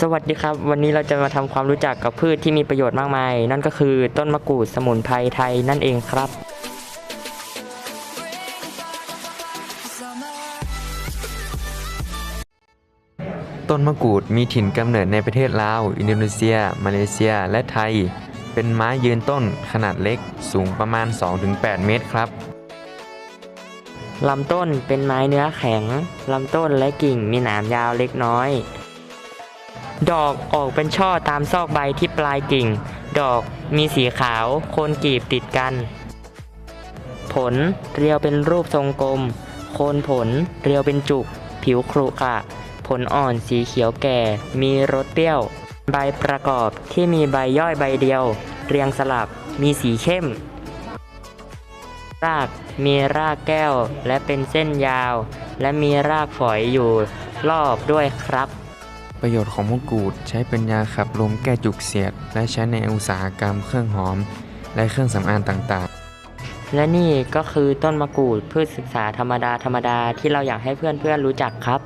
สวัสดีครับ วันนี้เราจะมาทำความรู้จักกับพืชที่มีประโยชน์มากมาย นั่นก็คือต้นมะกรูดสมุนไพรไทยนั่นเองครับ ต้นมะกรูดมีถิ่นกำเนิดในประเทศลาว อินโดนีเซีย มาเลเซีย และไทย เป็นไม้ยืนต้นขนาดเล็กสูงประมาณ 2-8 เมตรครับลำต้นเป็นไม้เนื้อแข็งลำต้นและกิ่งมีหนามยาวเล็กน้อย ดอกออกเป็นช่อตามซอกใบที่ปลายกิ่ง ดอกมีสีขาว โคนกีบติดกัน ผลเรียวเป็นรูปทรงกลม โคนผลเรียวเป็นจุก ผิวครุขระผลอ่อนสีเขียวแก่ มีรสเปรี้ยว ใบประกอบที่มีใบย่อยใบเดียว เรียงสลับ มีสีเข้ม รากมีรากแก้วและเป็นเส้นยาว และมีรากฝอยอยู่รอบด้วยครับ ประโยชน์ของมะกรูดใช้เป็นยาขับลมแก้จุกเสียด และใช้ในอุตสาหกรรมเครื่องหอม และเครื่องสำอางต่างๆ และนี่ก็คือต้นมะกรูดพืชศึกษาธรรมดาธรรมดาที่เราอยากให้เพื่อนๆรู้จักครับ